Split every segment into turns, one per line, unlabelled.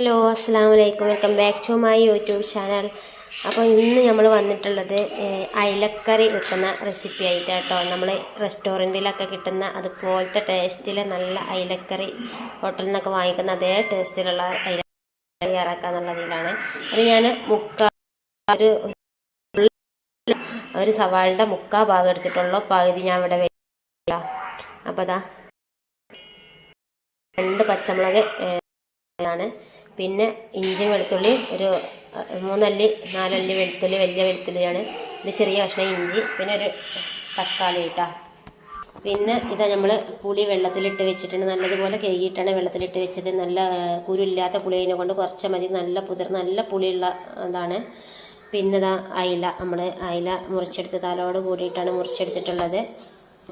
Hello അസ്സാം വലൈക്കും welcome back to my YouTube channel. അപ്പോൾ ഇന്ന് നമ്മൾ വന്നിട്ടുള്ളത് അയലക്കറി വെക്കുന്ന റെസിപ്പി ആയിട്ട് കേട്ടോ നമ്മൾ റെസ്റ്റോറന്റിലൊക്കെ കിട്ടുന്ന അതുപോലത്തെ ടേസ്റ്റിലെ നല്ല അയലക്കറി ഹോട്ടലിൽ നിന്നൊക്കെ വാങ്ങിക്കുന്ന അതേ ടേസ്റ്റിലുള്ള അയലക്കറി തയ്യാറാക്കുക എന്നുള്ളതിലാണ് അത് ഞാൻ മുക്ക ഒരു ഒരു സവാളിന്റെ മുക്കാ ഭാഗം എടുത്തിട്ടുള്ളൂ. പകുതി ഞാൻ ഇവിടെ വെച്ചില്ല അപ്പോൾ അതാ രണ്ട് പച്ചമുളക് ആണ്. പിന്നെ ഇഞ്ചി വെളുത്തുള്ളി ഒരു മൂന്നല്ലി നാലല്ലി വെളുത്തുള്ളി വലിയ വെളുത്തുള്ളിയാണ്. ഇത് ചെറിയ കഷ്ണം ഇഞ്ചി പിന്നെ ഒരു തക്കാളി ഇട്ടാ. പിന്നെ ഇതാ നമ്മൾ പുളി വെള്ളത്തിലിട്ട് വെച്ചിട്ടുണ്ട്. നല്ലതുപോലെ കഴുകിയിട്ടാണ് വെള്ളത്തിലിട്ട് വെച്ചത്. നല്ല കുരുല്ലാത്ത പുളിയെ കൊണ്ട് കുറച്ച് മതി. നല്ല പുതിർ നല്ല പുളിയുള്ള ഇതാണ് പിന്നെ ഇതാ അയില. നമ്മൾ അയില മുറിച്ചെടുത്ത് തലോട് കൂടിയിട്ടാണ് മുറിച്ചെടുത്തിട്ടുള്ളത്.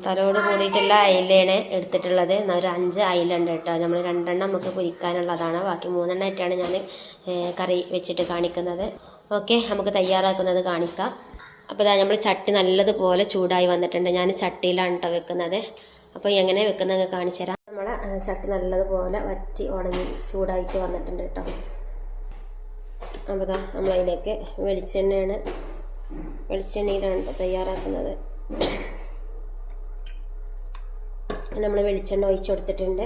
തലോട് കൂടിയിട്ടുള്ള അയിലയാണ് എടുത്തിട്ടുള്ളത്. ഒരു അഞ്ച് അയില ഉണ്ട് കേട്ടോ. നമ്മൾ രണ്ടെണ്ണം നമുക്ക് പൊരിക്കാനുള്ളതാണ് ബാക്കി മൂന്നെണ്ണമായിട്ടാണ് ഞാൻ കറി വെച്ചിട്ട് കാണിക്കുന്നത്. ഓക്കെ നമുക്ക് തയ്യാറാക്കുന്നത് കാണിക്കാം. അപ്പോൾ ഇതാ നമ്മൾ ചട്ടി നല്ലതുപോലെ ചൂടായി വന്നിട്ടുണ്ട്. ഞാൻ ചട്ടിയിലാണ് കേട്ടോ വെക്കുന്നത്. അപ്പോൾ എങ്ങനെ വെക്കുന്നത് കാണിച്ചു തരാം. ചട്ടി നല്ലതുപോലെ വറ്റി ഉണങ്ങി ചൂടായിട്ട് വന്നിട്ടുണ്ട് കേട്ടോ അപ്പോൾ ഇതാ നമ്മളതിലേക്ക് വെളിച്ചെണ്ണയാണ് വെളിച്ചെണ്ണയിലാണ് തയ്യാറാക്കുന്നത്. നമ്മൾ വെളിച്ചെണ്ണ ഒഴിച്ചു കൊടുത്തിട്ടുണ്ട്.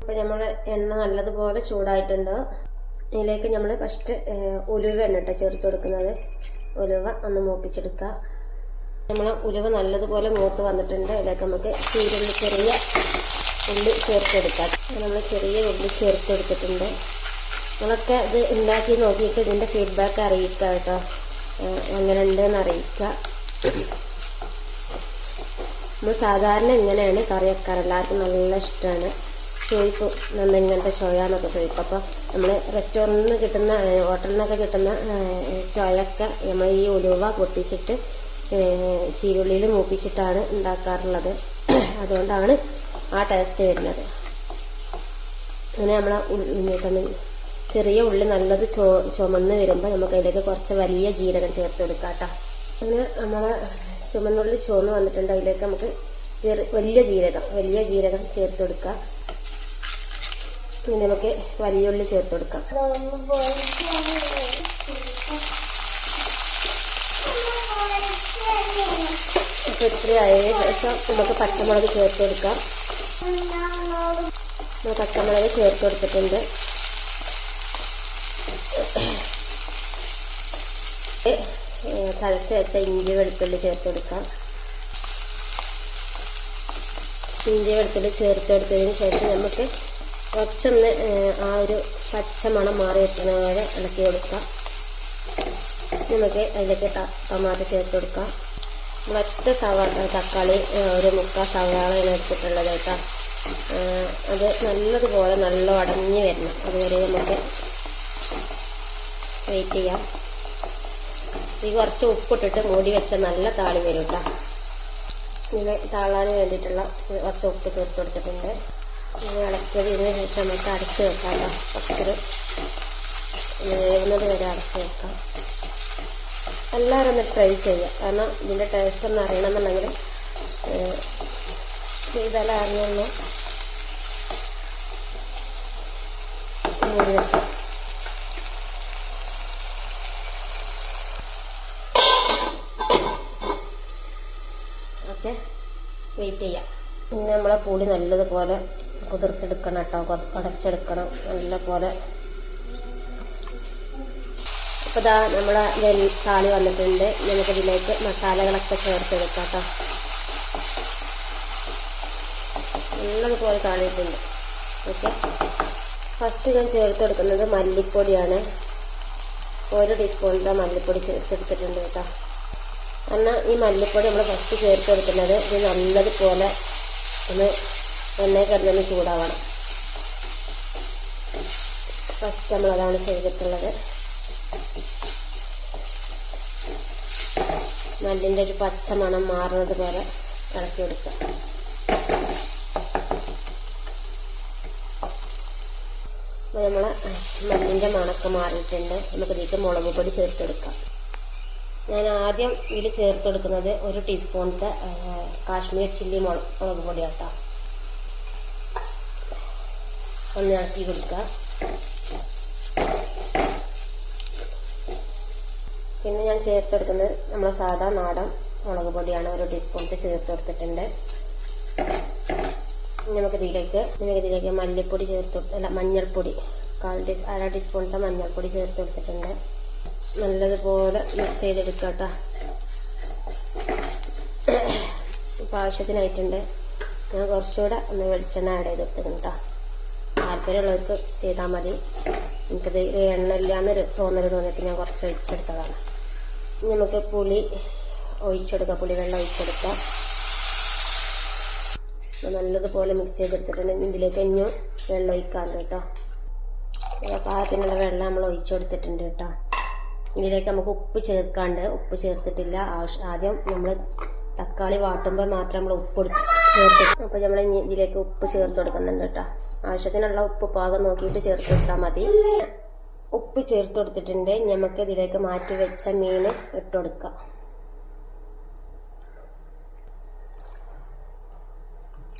അപ്പോൾ നമ്മൾ എണ്ണ നല്ലതുപോലെ ചൂടായിട്ടുണ്ട്. ഇതിലേക്ക് നമ്മൾ ഫസ്റ്റ് ഉലുവ എണ്ണ കേട്ടോ ചേർത്ത് കൊടുക്കുന്നത്. ഉലുവ ഒന്ന് മൂപ്പിച്ചെടുക്കുക. നമ്മൾ ഉലുവ നല്ലതുപോലെ മൂത്ത് വന്നിട്ടുണ്ട്. ഇതിലേക്ക് നമുക്ക് ചീരുള്ളി ചെറിയ ഉള്ളി ചേർത്തെടുക്കാം നമ്മൾ ചെറിയ ഉള്ളി ചേർത്തെടുത്തിട്ടുണ്ട് നിങ്ങളൊക്കെ ഇത് ഉണ്ടാക്കി നോക്കിയിട്ട് ഇതിന്റെ ഫീഡ്ബാക്ക് അറിയിക്കുക കേട്ടോ. എങ്ങനെ ഉണ്ടെന്ന് അറിയിക്കുക. നമ്മൾ സാധാരണ ഇങ്ങനെയാണ് കറി വെക്കാറ് എല്ലാവർക്കും നല്ല ഇഷ്ടമാണ് ചോദിക്കും നമ്മൾ ഇങ്ങനത്തെ ചോയാന്നൊക്കെ ചോദിക്കും. അപ്പോൾ നമ്മൾ റെസ്റ്റോറന്റിൽ നിന്ന് കിട്ടുന്ന ഹോട്ടലിൽ നിന്നൊക്കെ കിട്ടുന്ന ചോയൊക്കെ നമ്മൾ ഈ ഉലുവ പൊട്ടിച്ചിട്ട് ചീരുള്ളിയിൽ മൂപ്പിച്ചിട്ടാണ് ഉണ്ടാക്കാറുള്ളത്. അതുകൊണ്ടാണ് ആ ടേസ്റ്റ് വരുന്നത്. അങ്ങനെ നമ്മൾ ചെറിയ ഉള്ളി നല്ലത് ചുമന്ന് വരുമ്പോൾ നമുക്ക് അതിലേക്ക് കുറച്ച് വലിയ ജീരകം ചേർത്ത് കൊടുക്കാം കേട്ടോ അങ്ങനെ നമ്മളെ ചുമന്നുള്ളി ചുവന്ന് വന്നിട്ടുണ്ട്. അതിലേക്ക് നമുക്ക് വലിയ ജീരകം വലിയ ജീരകം ചേർത്ത് കൊടുക്കാം പിന്നെ നമുക്ക് വലിയ ഉള്ളി ചേർത്ത് കൊടുക്കാം. അപ്പോൾ ഇത്രയായതിനു ശേഷം നമുക്ക് പച്ചമുളക് ചേർത്ത് കൊടുക്കാം. പച്ചമുളക് ചേർത്ത് കൊടുത്തിട്ടുണ്ട്. തലച്ച് വെച്ച ഇഞ്ചി വെളുത്തുള്ളി ചേർത്ത് കൊടുക്കാം. ഇഞ്ചി വെളുത്തുള്ളി ചേർത്ത് കൊടുത്തതിന് ശേഷം നമുക്ക് കുറച്ചൊന്ന് ആ ഒരു പച്ച മണം മാറി വെക്കുന്ന പോലെ ഇളക്കി കൊടുക്കാം. നമുക്ക് അതിലേക്ക് ടൊമാറ്റോ ചേർത്ത് കൊടുക്കാം. മറ്റ് സവാള തക്കാളി ഒരു മുക്കാൽ സവാളയാണ് എടുത്തിട്ടുള്ളത് കേട്ടോ. അത് നല്ലതുപോലെ നല്ല അടഞ്ഞു വരണം. അതുവരെ നമുക്ക് വെയിറ്റ് ചെയ്യാം. ഈ കുറച്ച് ഉപ്പിട്ടിട്ട് മൂടി വെച്ച നല്ല താളി വരും കേട്ടോ. ഇങ്ങനെ താളാൻ വേണ്ടിയിട്ടുള്ള കുറച്ച് ഉപ്പ് ചേർത്ത് കൊടുത്തിട്ടുണ്ട്. ഇനി ഇളക്കിയതിന് ശേഷം നമുക്ക് അടച്ച് വെക്കാം കേട്ടോ. വേവുന്നത് വരെ അടച്ച് വെക്കാം. എല്ലാവരും ഒന്ന് ട്രൈ ചെയ്യുക. കാരണം ഇതിന്റെ ടേസ്റ്റ് ഒന്ന് അറിയണമെന്നുണ്ടെങ്കിൽ ചെയ്താലേ അറിയുള്ളൂ ഓക്കെ. വെയിറ്റ് ചെയ്യാം. പിന്നെ നമ്മളെ പൂടി നല്ലതുപോലെ കുതിർത്തെടുക്കണം കേട്ടോ. അടച്ചെടുക്കണം നല്ലപോലെ. അപ്പോൾ ഇതാ നമ്മളെ താളി വന്നിട്ടുണ്ട്. നമുക്ക് ഇതിലേക്ക് മസാലകളൊക്കെ ചേർത്തെടുക്കാം കേട്ടോ. നല്ലതുപോലെ താളിയിട്ടുണ്ട്. ഓക്കെ. ഫസ്റ്റ് ഞാൻ ചേർത്തെടുക്കുന്നത് മല്ലിപ്പൊടിയാണ്. ഒരു ടീസ്പൂണിന്റെ മല്ലിപ്പൊടി ചേർത്തെടുത്തിട്ടുണ്ട് കേട്ടോ. എന്നാൽ ഈ മല്ലിപ്പൊടി നമ്മൾ ഫസ്റ്റ് ചേർത്ത് കൊടുക്കുന്നത് ഇത് നല്ലതുപോലെ ഒന്ന് എണ്ണയിൽ കിടന്നൊന്ന് ചൂടാവണം. ഫസ്റ്റ് നമ്മൾ അതാണ് ചെയ്തിട്ടുള്ളത്. മല്ലിന്റെ ഒരു പച്ച മണം മാറുന്നത് പോലെ ഇളക്കി കൊടുക്കുക അപ്പോൾ നമ്മളെ മല്ലിന്റെ മണമൊക്കെ മാറിയിട്ടുണ്ട്. നമുക്ക് ഇതിലേക്ക് മുളക് പൊടി ചേർത്തെടുക്കാം. ഞാൻ ആദ്യം ഇതിൽ ചേർത്ത് കൊടുക്കുന്നത് ഒരു ടീസ്പൂണിന്റെ കാശ്മീർ ചില്ലി മുളക് മുളക് പൊടി കേട്ടോ ഒന്ന് ഇളക്കി കൊടുക്കുക. പിന്നെ ഞാൻ ചേർത്തെടുക്കുന്നത് നമ്മളെ സാധാ നാടൻ മുളക് പൊടിയാണ്. ഒരു ടീസ്പൂണിന്റെ ചേർത്ത് കൊടുത്തിട്ടുണ്ട്. നമുക്ക് ഇതിലേക്ക് നമുക്ക് ഇതിലേക്ക് മല്ലിപ്പൊടി ചേർത്ത് അല്ല മഞ്ഞൾപ്പൊടി. കാൽ ടീ അര ടീസ്പൂണിന്റെ മഞ്ഞൾപ്പൊടി ചേർത്ത് കൊടുത്തിട്ടുണ്ട്. നല്ലതുപോലെ മിക്സ് ചെയ്തെടുക്കട്ട കേട്ടോ. ഇപ്പം ആവശ്യത്തിനായിട്ടുണ്ട് ഞാൻ കുറച്ചുകൂടെ ഒന്ന് വെളിച്ചെണ്ണ ആഡ് ചെയ്തെടുത്തിരുന്നു താല്പര്യമുള്ളവർക്ക് ചെയ്താൽ മതി. എനിക്കത് എണ്ണ ഇല്ലാന്നൊരു തോന്നൽ തോന്നിയപ്പോൾ ഞാൻ കുറച്ച് ഒഴിച്ചെടുത്തതാണ്. നമുക്ക് പുളി ഒഴിച്ചെടുക്കാം. പുളി വെള്ളം ഒഴിച്ചെടുക്കാം നല്ലതുപോലെ മിക്സ് ചെയ്തെടുത്തിട്ടുണ്ട്. ഇതിലേക്ക് ഇനിയും വെള്ളം ഒഴിക്കാൻ കേട്ടോ. പാകത്തിനുള്ള വെള്ളം നമ്മൾ ഒഴിച്ചു കൊടുത്തിട്ടുണ്ട് കേട്ടോ. ഇതിലേക്ക് നമുക്ക് ഉപ്പ് ചേർക്കാണ്ട് ഉപ്പ് ചേർത്തിട്ടില്ല. ആദ്യം നമ്മൾ തക്കാളി വാട്ടുമ്പോൾ മാത്രം നമ്മൾ ഉപ്പ് കൊടുത്ത് ചേർത്ത് അപ്പോൾ നമ്മൾ ഇതിലേക്ക് ഉപ്പ് ചേർത്ത് കൊടുക്കുന്നുണ്ട് കേട്ടോ. ആവശ്യത്തിനുള്ള ഉപ്പ് പാകം നോക്കിയിട്ട് ചേർത്ത് കൊടുത്താൽ മതി. ഉപ്പ് ചേർത്ത് കൊടുത്തിട്ടുണ്ട്. നമുക്ക് ഇതിലേക്ക് മാറ്റി വെച്ച മീൻ ഇട്ട് കൊടുക്കാം.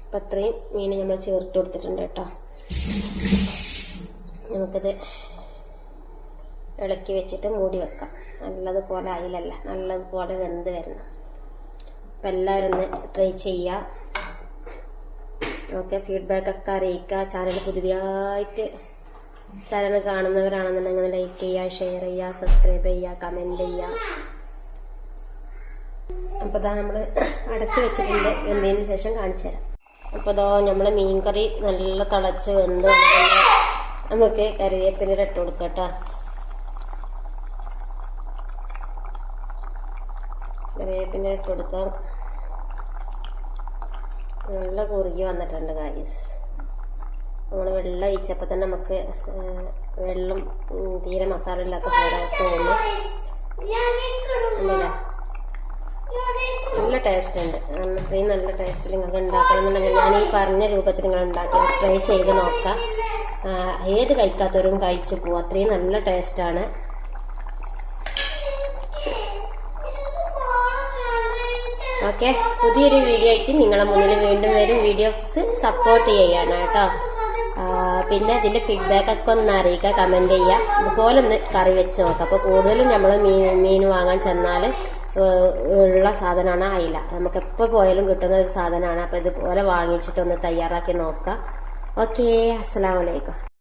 അപ്പം അത്രയും മീൻ നമ്മൾ ചേർത്ത് കൊടുത്തിട്ടുണ്ട് കേട്ടോ. നമുക്കത് ഇളക്കി വെച്ചിട്ട് മൂടി വെക്കാം. നല്ലതുപോലെ അതിലല്ല നല്ലതുപോലെ വെന്ത് വരണം. അപ്പം എല്ലാവരും ഒന്ന് ട്രൈ ചെയ്യുക ഓക്കെ ഫീഡ്ബാക്ക് ഒക്കെ അറിയിക്കുക. ചാനൽ പുതിയതായിട്ട് ചാനൽ കാണുന്നവരാണെന്നുണ്ടെങ്കിൽ ലൈക്ക് ചെയ്യുക ഷെയർ ചെയ്യുക സബ്സ്ക്രൈബ് ചെയ്യുക കമന്റ് ചെയ്യുക അപ്പോൾ ഇതാ നമ്മൾ അടച്ച് വെച്ചിട്ടുണ്ട്. വെന്തതിന് ശേഷം കാണിച്ചു തരാം. അപ്പോൾ ഇതോ നമ്മൾ മീൻകറി നല്ല തിളച്ച് വെന്ത്. നമുക്ക് കറിവേപ്പിന്റെ ഇട്ട് കൊടുക്കാം കേട്ടോ. കറിവേപ്പിന്റെ ഇട്ട് കൊടുക്കാം. നല്ല കുറുകി വന്നിട്ടുണ്ട് കാര്യസ് നമ്മൾ വെള്ളം ഒഴിച്ചപ്പോൾ തന്നെ നമുക്ക് വെള്ളം തീരെ മസാല ഇല്ലാത്ത പോലെ തോന്നുന്നു. നല്ല ടേസ്റ്റ് ഉണ്ട്. അത്രയും നല്ല ടേസ്റ്റ് നിങ്ങൾക്ക് ഉണ്ടാക്കണം എന്നുണ്ടെങ്കിൽ ഞാൻ ഈ പറഞ്ഞ രൂപത്തിൽ നിങ്ങൾ ഉണ്ടാക്കി ട്രൈ ചെയ്ത് നോക്കാം. ഏത് കഴിക്കാത്തവരും കഴിച്ചു പോകും അത്രയും നല്ല ടേസ്റ്റാണ് ഓക്കെ? പുതിയൊരു വീഡിയോ ആയിട്ട് നിങ്ങളെ മുന്നിൽ വീണ്ടും വരും. വീഡിയോസ് സപ്പോർട്ട് ചെയ്യാണ് കേട്ടോ. പിന്നെ അതിന്റെ ഫീഡ്ബാക്ക് ഒക്കെ ഒന്ന് അറിയിക്കുക കമന്റ് ചെയ്യുക. ഇതുപോലെ ഒന്ന് കറി വെച്ച് നോക്കാം. അപ്പോൾ കൂടുതലും നമ്മൾ മീൻ മീൻ വാങ്ങാൻ ചെന്നാൽ ഉള്ള സാധനമാണ് അയില. നമുക്ക് എപ്പോൾ പോയാലും കിട്ടുന്ന ഒരു സാധനമാണ്. അപ്പോൾ ഇതുപോലെ വാങ്ങിച്ചിട്ടൊന്ന് തയ്യാറാക്കി നോക്കുക. ഓക്കേ അസ്സാം വലൈക്കും